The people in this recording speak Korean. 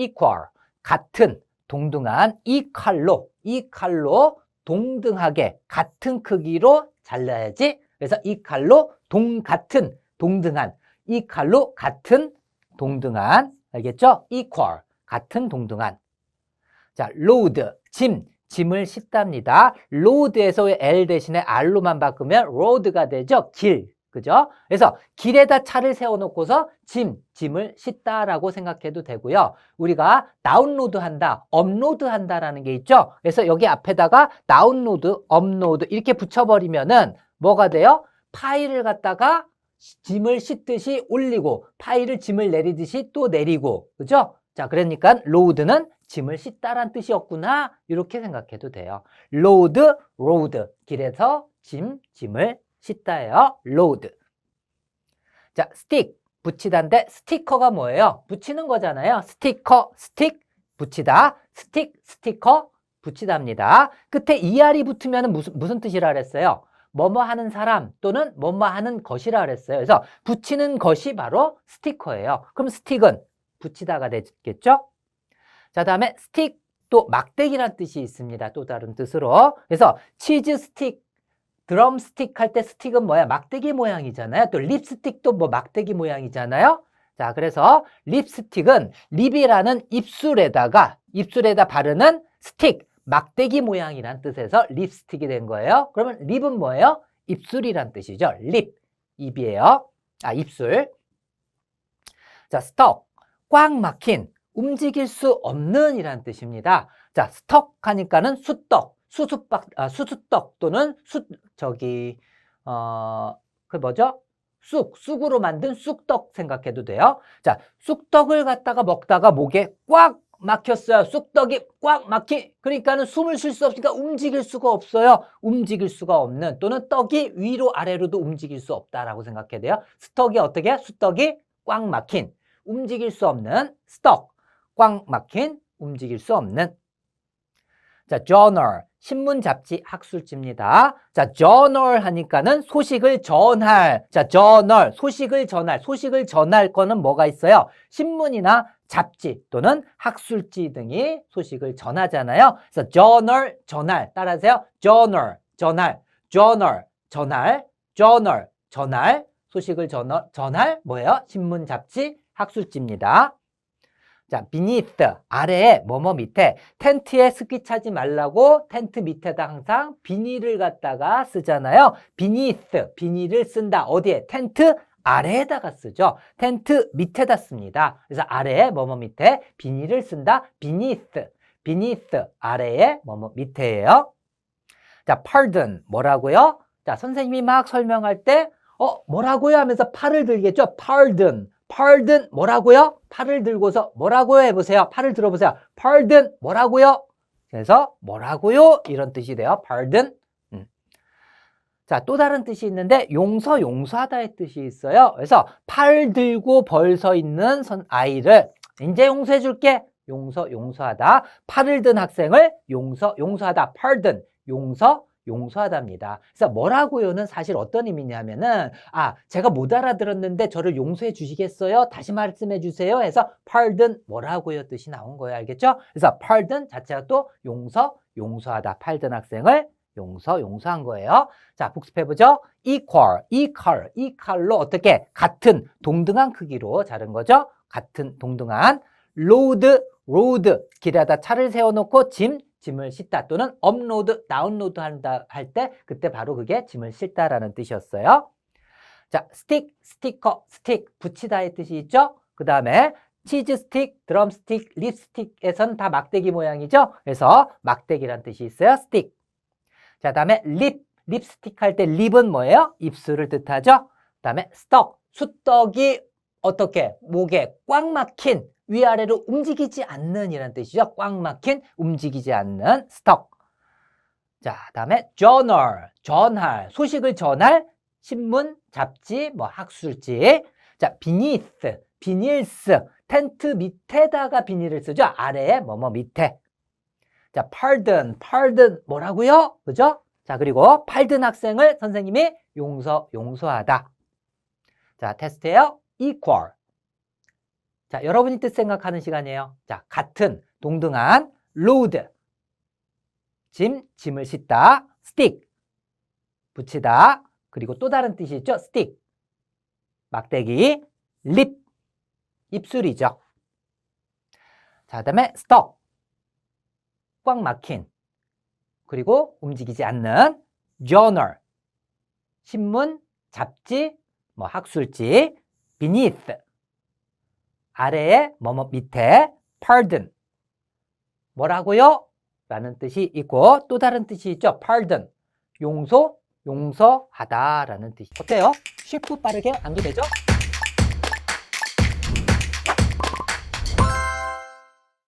equal 같은 동등한 이 칼로 이 칼로 동등하게 같은 크기로 잘라야지. 그래서 이 칼로 동 같은 동등한 이 칼로 같은 동등한 알겠죠? equal 같은 동등한 자, load 짐 짐을 싣답니다. load에서의 L 대신에 R로만 바꾸면 road가 되죠. 길. 그죠? 그래서 길에다 차를 세워놓고서 짐, 짐을 싣다라고 생각해도 되고요. 우리가 다운로드 한다, 업로드 한다라는 게 있죠? 그래서 여기 앞에다가 다운로드, 업로드 이렇게 붙여버리면은 뭐가 돼요? 파일을 갖다가 짐을 싣듯이 올리고 파일을 짐을 내리듯이 또 내리고 그죠? 자 그러니까 로드는 짐을 싣다란 뜻이었구나 이렇게 생각해도 돼요. 로드, 로드 길에서 짐, 짐을 싣다예요. 로드. 자 스틱 붙이다인데 스티커가 뭐예요? 붙이는 거잖아요. 스티커, 스틱 붙이다, 스틱, 스티커 붙이다입니다. 끝에 ER이 붙으면 무슨 무슨 뜻이라 그랬어요? 뭐뭐 하는 사람 또는 뭐뭐 하는 것이라 그랬어요. 그래서 붙이는 것이 바로 스티커예요. 그럼 스틱은 붙이다가 되겠죠? 자, 다음에 스틱 또 막대기란 뜻이 있습니다. 또 다른 뜻으로. 그래서 치즈 스틱, 드럼 스틱 할 때 스틱은 뭐야? 막대기 모양이잖아요. 또 립스틱도 뭐 막대기 모양이잖아요. 자, 그래서 립스틱은 립이라는 입술에다가 입술에다 바르는 스틱, 막대기 모양이란 뜻에서 립스틱이 된 거예요. 그러면 립은 뭐예요? 입술이란 뜻이죠. 립, 입이에요. 아, 입술. 자, 스톡, 꽉 막힌, 움직일 수 없는 이란 뜻입니다. 자, 스톡 하니까는 수떡, 수수박, 아, 수수떡 또는 수, 저기, 어, 그 뭐죠? 쑥, 쑥으로 만든 쑥떡 생각해도 돼요. 자, 쑥떡을 갖다가 먹다가 목에 꽉 막혔어요. 쑥떡이 꽉 막히, 그러니까는 숨을 쉴 수 없으니까 움직일 수가 없어요. 움직일 수가 없는 또는 떡이 위로 아래로도 움직일 수 없다라고 생각해야 돼요. 스떡이 어떻게? 수떡이 꽉 막힌, 움직일 수 없는 스떡, 꽉 막힌, 움직일 수 없는. 자, journal, 신문, 잡지, 학술지입니다. 자, journal 하니까는 소식을 전할. 자, journal, 소식을 전할. 소식을 전할 거는 뭐가 있어요? 신문이나 잡지 또는 학술지 등이 소식을 전하잖아요. 그래서 journal, 전할. 따라하세요. journal, 전할. journal, 전할. journal, 전할. 소식을 전할, 전할 뭐예요? 신문, 잡지, 학술지입니다. 자, beneath, 아래에, 뭐뭐 밑에, 텐트에 습기 차지 말라고 텐트 밑에다 항상 비닐을 갖다가 쓰잖아요. beneath, 비닐을 쓴다. 어디에? 텐트 아래에다가 쓰죠. 텐트 밑에다 씁니다. 그래서 아래에, 뭐뭐 밑에, 비닐을 쓴다. beneath, beneath, 아래에, 뭐뭐 밑에예요. 자, pardon, 뭐라고요? 자, 선생님이 막 설명할 때, 어, 뭐라고요? 하면서 팔을 들겠죠? pardon. Pardon 뭐라고요? 팔을 들고서 뭐라고요? 해보세요. 팔을 들어보세요. pardon 뭐라고요? 그래서 뭐라고요? 이런 뜻이 돼요. pardon. 음. 자, 또 다른 뜻이 있는데 용서, 용서하다의 뜻이 있어요. 그래서 팔 들고 벌서 있는 선 아이를 이제 용서해 줄게. 용서, 용서하다. 팔을 든 학생을 용서, 용서하다. pardon, 용서, 용서하답니다. 그래서 뭐라고요는 사실 어떤 의미냐면은 아 제가 못 알아들었는데 저를 용서해 주시겠어요? 다시 말씀해 주세요. 해서 pardon 뭐라고요 뜻이 나온 거예요. 알겠죠? 그래서 pardon 자체가 또 용서, 용서하다. pardon 학생을 용서, 용서한 거예요. 자 복습해 보죠. equal, equal, equal로 어떻게 같은 동등한 크기로 자른 거죠. 같은 동등한 load, road 길에다 차를 세워놓고 짐 짐을 싣다 또는 업로드, 다운로드 한다 할 때 그때 바로 그게 짐을 싣다라는 뜻이었어요. 자, 스틱, 스티커, 스틱 붙이다의 뜻이 있죠. 그 다음에 치즈 스틱, 드럼 스틱, 립스틱에선 다 막대기 모양이죠. 그래서 막대기란 뜻이 있어요. 스틱. 자, 다음에 립, 립스틱 할 때 립은 뭐예요? 입술을 뜻하죠. 그 다음에 스떡, 수떡이 어떻게 목에 꽉 막힌 위아래로 움직이지 않는 이란 뜻이죠. 꽉 막힌 움직이지 않는 스톡. 자, 다음에 journal, 전할, 소식을 전할 신문, 잡지, 뭐 학술지. 자, beneath, 비닐스, 텐트 밑에다가 비닐을 쓰죠. 아래에 뭐뭐 밑에. 자, pardon, pardon 뭐라고요? 그죠? 자, 그리고 pardon 학생을 선생님이 용서, 용서하다. 자, 테스트예요. equal. 자, 여러분이 뜻 생각하는 시간이에요. 자, 같은, 동등한, load. 짐, 짐을 싣다, stick. 붙이다. 그리고 또 다른 뜻이 있죠. stick. 막대기, lip. 입술이죠. 자, 그 다음에 stuck. 꽉 막힌. 그리고 움직이지 않는 journal. 신문, 잡지, 뭐 학술지, beneath. 아래에 뭐뭐 밑에 pardon. 뭐라고요? 라는 뜻이 있고 또 다른 뜻이 있죠. pardon. 용서, 용서하다라는 뜻이. 어때요? 쉽고 빠르게 암기되죠?